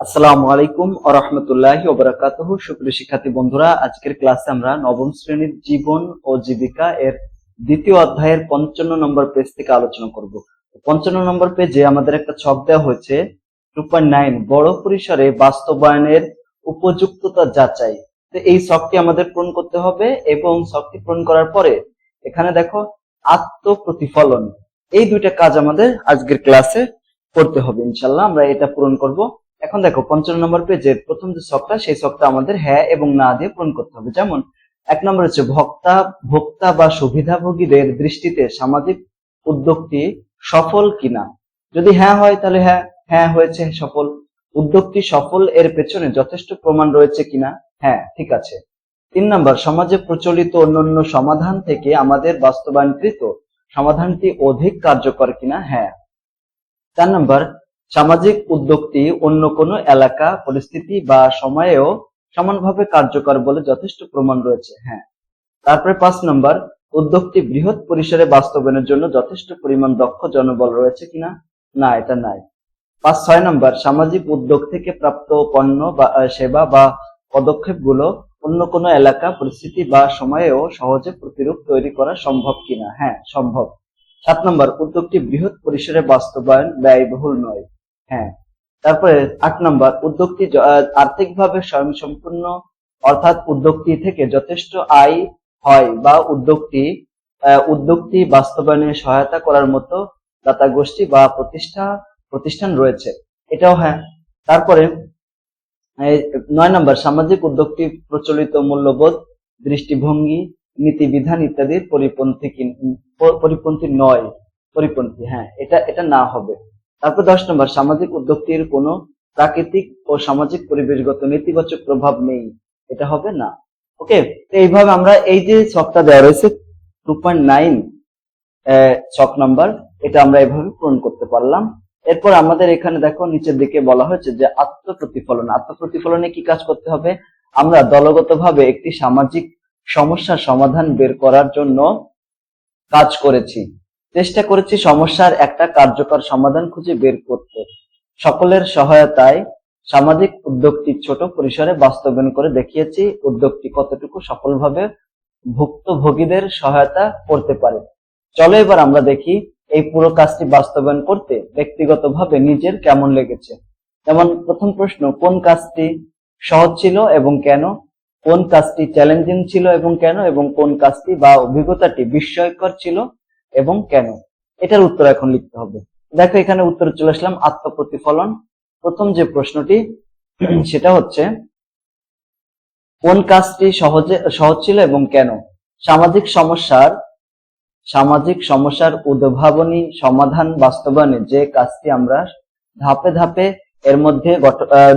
আসসালামু আলাইকুম ও রহমতুল্লাহি ওবরাকাতুহ সুপ্রিয় শিক্ষার্থী বন্ধুরা, আজকের ক্লাসে আমরা নবম শ্রেণির জীবন ও জীবিকা এর দ্বিতীয় অধ্যায়ের পঞ্চান্ন নম্বর পেজ থেকে আলোচনা করব। পঞ্চান্ন নম্বর পেজে আমাদের একটা ছক দেওয়া হয়েছে টু নাইন বড় পরিসরে বাস্তবায়নের উপযুক্ততা যাচাই। তো এই ছকটি আমাদের পূরণ করতে হবে এবং ছকটি পূরণ করার পরে এখানে দেখো, আত্মপ্রতিফলন। এই দুইটা কাজ আমাদের আজকের ক্লাসে করতে হবে। ইনশাল্লাহ আমরা এটা পূরণ করব। এখন দেখো, পঞ্চান্ন নম্বর পেজের প্রথম যে ছকটা সেই ছকটা আমাদের হ্যাঁ এবং না দিয়ে পূরণ করতে হবে। যেমন, এক নম্বর হচ্ছে ভোক্তা ভোক্তা বা সুবিধাভোগীদের দৃষ্টিতে সামাজিক উদ্যোগটি সফল কিনা। যদি হ্যাঁ হয়, তাহলে হ্যাঁ হ্যাঁ হয়েছে সফল। উদ্যোগটি সফল এর পেছনে যথেষ্ট প্রমাণ রয়েছে কিনা? হ্যাঁ ঠিক আছে। তিন নম্বর, সমাজে প্রচলিত অন্যান্য সমাধান থেকে আমাদের বাস্তবায়নকৃত সমাধানটি অধিক কার্যকর কিনা? হ্যাঁ। চার নম্বর সামাজিক উদ্যোগটি অন্য কোনো এলাকা, পরিস্থিতি বা সময়েও সমানভাবে কার্যকর বলে যথেষ্ট প্রমাণ রয়েছে। হ্যাঁ। তারপরে পাঁচ নম্বর উদ্যোগটি বৃহৎ পরিসরে বাস্তবায়নের জন্য যথেষ্ট পরিমাণ দক্ষ জনবল রয়েছে কিনা? না, এটা নাই। পাঁচ, ছয় নম্বর, সামাজিক উদ্যোগ থেকে প্রাপ্ত পণ্য বা সেবা বা পদক্ষেপগুলো অন্য কোনো এলাকা, পরিস্থিতি বা সময়েও সহজে প্রতিরূপ তৈরি করা সম্ভব কিনা? হ্যাঁ সম্ভব। সাত নম্বর, উদ্যোগটি বৃহৎ পরিসরে বাস্তবায়ন ব্যয়বহুল নয়। হ্যাঁ। তারপরে আট নম্বর উদ্যোগটি আর্থিকভাবে স্বয়ংসম্পূর্ণ, অর্থাৎ উদ্যোগটি থেকে যথেষ্ট আয় হয় বা উদ্যোগটি উদ্যোগটি বাস্তবায়নে সহায়তা করার মতো দাতা গোষ্ঠী বা প্রতিষ্ঠা, প্রতিষ্ঠান রয়েছে। এটাও হ্যাঁ। তারপরে নয় নম্বর, সামাজিক উদ্যোগটি প্রচলিত মূল্যবোধ, দৃষ্টিভঙ্গি, নীতিবিধান ইত্যাদির পরিপন্থী পরিপন্থী নয়। পরিপন্থী হ্যাঁ। এটা এটা না হবে। তারপর দশ নম্বর, সামাজিক উদ্যোগটির কোনো প্রাকৃতিক ও সামাজিক পরিবেশগত নেতিবাচক প্রভাব নেই। এটা হবে না। ওকে, তো এইভাবে আমরা এই যে ছকটা দেওয়া রয়েছে টু পয়েন্ট নাইন ছক নাম্বার, এটা আমরা এভাবে পূরণ করতে পারলাম। এরপর আমাদের এখানে দেখো, নিচের দিকে বলা হয়েছে যে আত্মপ্রতিফলন। আত্মপ্রতিফলনে কি কাজ করতে হবে? আমরা দলগতভাবে একটি সামাজিক সমস্যার সমাধান বের করার জন্য কাজ করেছি। চেষ্টা করেছি সমস্যার একটা কার্যকর সমাধান খুঁজে বের করতে। সকলের সহায়তায় সামাজিক উদ্যোগটি ছোট পরিসরে বাস্তবায়ন করে দেখিয়েছি, উদ্যোগটি কতটুকু সফলভাবে ভুক্তভোগীদের সহায়তা করতে পারে। চলো এবার আমরা দেখি এই পুরো কাজটি বাস্তবায়ন করতে ব্যক্তিগতভাবে নিজের কেমন লেগেছে। যেমন প্রথম প্রশ্ন, কোন কাজটি সহজ ছিল এবং কেন? কোন কাজটি চ্যালেঞ্জিং ছিল এবং কেন? এবং কোন কাজটি বা অভিজ্ঞতাটি বিস্ময়কর ছিল? এবং কেন? এটার উত্তর এখন লিখতে হবে। দেখো, এখানে উত্তরে চলে আসলাম, আত্মপ্রতিফলন। প্রথম যে প্রশ্নটি, সেটা হচ্ছে, কোন কাজটি সহজে, সহজ ছিল এবং কেন? সামাজিক সমস্যার সামাজিক সমস্যার উদ্ভাবনী সমাধান বাস্তবায়নে যে কাজটি আমরা ধাপে ধাপে এর মধ্যে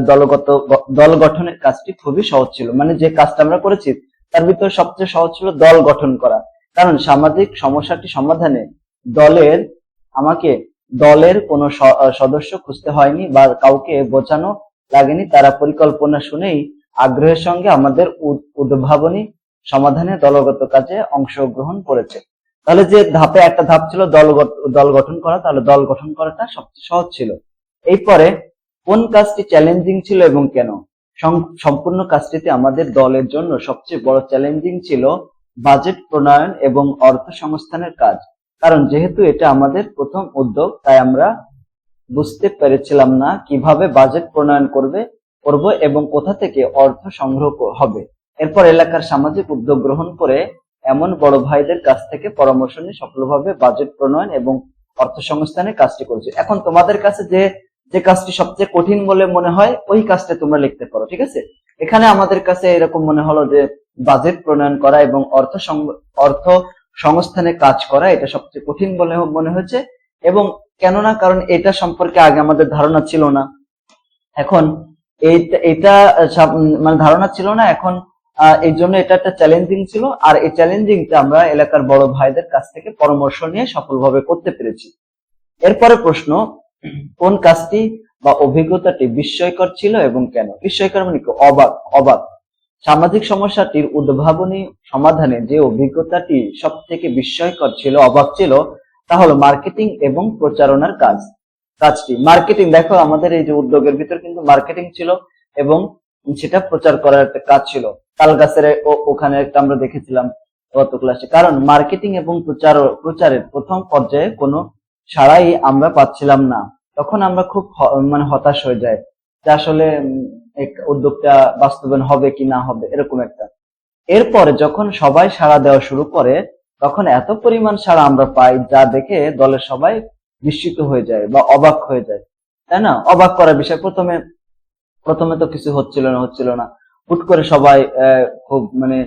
দলগত, দল গঠনের কাজটি খুবই সহজ ছিল। মানে যে কাজটা আমরা করেছি, তার ভিতরে সবচেয়ে সহজ ছিল দল গঠন করা। কারণ সামাজিক সমস্যাটি সমাধানে দলের, আমাকে দলের কোনো সদস্য খুঁজতে হয়নি বা কাউকে বোঝানো লাগেনি, তারা পরিকল্পনা শুনেই আগ্রহের সঙ্গে আমাদের উদ্ভাবনী সমাধানে দলগত কাজে অংশগ্রহণ করেছে। তাহলে যে ধাপে একটা ধাপ ছিল দল দল গঠন করা, তাহলে দল গঠন করাটা সবচেয়ে সহজ ছিল। এরপরে কোন কাজটি চ্যালেঞ্জিং ছিল এবং কেন? সম্পূর্ণ কাজটিতে আমাদের দলের জন্য সবচেয়ে বড় চ্যালেঞ্জিং ছিল বাজেট প্রণয়ন এবং অর্থ সংস্থানের কাজ। কারণ যেহেতু এটা আমাদের প্রথম উদ্যোগ, তাই আমরা বুঝতে পেরেছিলাম না কীভাবে বাজেট প্রণয়ন করবে, করব এবং কোথা থেকে অর্থ সংগ্রহ হবে। এরপর এলাকার সামাজিক উদ্যোগ গ্রহণ করে এমন বড় ভাইদের কাছ থেকে পরামর্শ নিয়ে সফলভাবে বাজেট প্রণয়ন এবং অর্থ সংস্থানের কাজটি করেছে। এখন তোমাদের কাছে যে যে কাজটি সবচেয়ে কঠিন বলে মনে হয়, ওই কাজটা তোমরা লিখতে পারো, ঠিক আছে? এখানে আমাদের কাছে এরকম মনে হলো যে বাজেট প্রণয়ন করা এবং অর্থ অর্থ সংস্থানে কাজ করা, এটা সবচেয়ে কঠিন বলে মনে হয়েছে এবং কেননা, কারণ এটা সম্পর্কে আগে আমাদের ধারণা ছিল না। এখন এটা মানে ধারণা ছিল না, এখন এই জন্য এটা একটা চ্যালেঞ্জিং ছিল। আর এই চ্যালেঞ্জিংটা আমরা এলাকার বড় ভাইদের কাছ থেকে পরামর্শ নিয়ে সফলভাবে করতে পেরেছি। এরপরে প্রশ্ন, কোন কাজটি বা অভিজ্ঞতাটি বিস্ময়কর ছিল এবং কেন? বিস্ময়কর মানে অবাক অবাক। সামাজিক সমস্যাটির উদ্ভাবনী সমাধানে যে অভিজ্ঞতাটি সব থেকে বিস্ময়কর ছিল, অবাক ছিল, তা হলো মার্কেটিং এবং প্রচারণার কাজ। কাজটি মার্কেটিং, দেখো আমাদের এই যে উদ্যোগের ভিতর কিন্তু মার্কেটিং ছিল এবং সেটা প্রচার করার একটা কাজ ছিল। তাল গাছের ও- ওখানে একটা আমরা দেখেছিলাম গত ক্লাসে কারণ মার্কেটিং এবং প্রচার, প্রচারের প্রথম পর্যায়ে কোনো সাড়াই আমরা পাচ্ছিলাম না। তখন আমরা খুব মানে হতাশ হয়ে যাই। যে আসলে উদ্যোগটা বাস্তবায়ন হবে কি না হবে, এরকম একটা। এরপরে যখন সবাই সাড়া দেওয়া শুরু করে, তখন এত পরিমাণ সাড়া আমরা পাই যা দেখে দলের সবাই বিস্মিত হয়ে যায় বা অবাক হয়ে যায়। তাই না? অবাক করার বিষয়। প্রথমে প্রথমে তো কিছু হচ্ছিল না হচ্ছিল না। হুট করে সবাই খুব মানে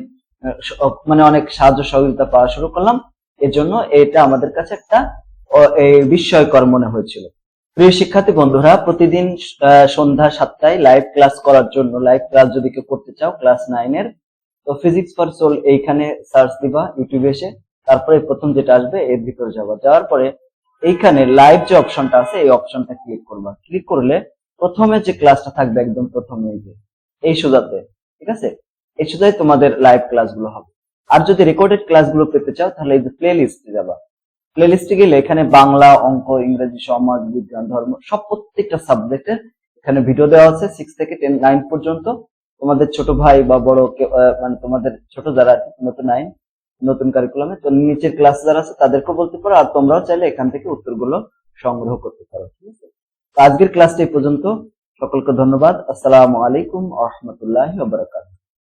মানে অনেক সাহায্য সহযোগিতা পাওয়া শুরু করলাম। এজন্য এটা আমাদের কাছে একটা বিস্ময়কর মনে হয়েছিল। প্রিয় শিক্ষার্থী বন্ধুরা, প্রতিদিন সন্ধ্যা সাতটায় লাইভ ক্লাস করার জন্য লাইভ ক্লাস যদি কেউ করতে চাও ক্লাস নাইনের তো ফিজিক্স ফর সোল এইখানে সার্চ দিবা ইউটিউবে এসে, তারপরে প্রথম যেটা আসবে, এর ভিতরে যাবা। যাওয়ার পরে এইখানে লাইভ যে অপশনটা আছে, এই অপশনটা ক্লিক করবা। ক্লিক করলে প্রথমে যে ক্লাসটা থাকবে একদম প্রথমে যে, এই সুজাতে, ঠিক আছে? এই সুজায় তোমাদের লাইভ ক্লাসগুলো হবে। আর যদি রেকর্ডেড ক্লাসগুলো পেতে চাও, তাহলে এই যে প্লে লিস্টে যাবা। প্লে লিস্টে গেলে এখানে বাংলা, অঙ্ক, ইংরেজি, সমাজ, বিজ্ঞান, ধর্ম, সব প্রত্যেকটা সাবজেক্টের এখানে ভিডিও দেওয়া আছে সিক্স থেকে টেন নাইন পর্যন্ত। তোমাদের ছোট ভাই বা বড় মানে তোমাদের ছোট যারা নতুন নাইন নতুন কারিকুলামে তো নিচের ক্লাস যারা আছে, তাদেরকেও বলতে পারো। আর তোমরাও চাইলে এখান থেকে উত্তরগুলো সংগ্রহ করতে পারো, ঠিক আছে? আজকের ক্লাসটা পর্যন্ত। সকলকে ধন্যবাদ। আসসালামু আলাইকুম আহমতুল্লাহ বারাকাত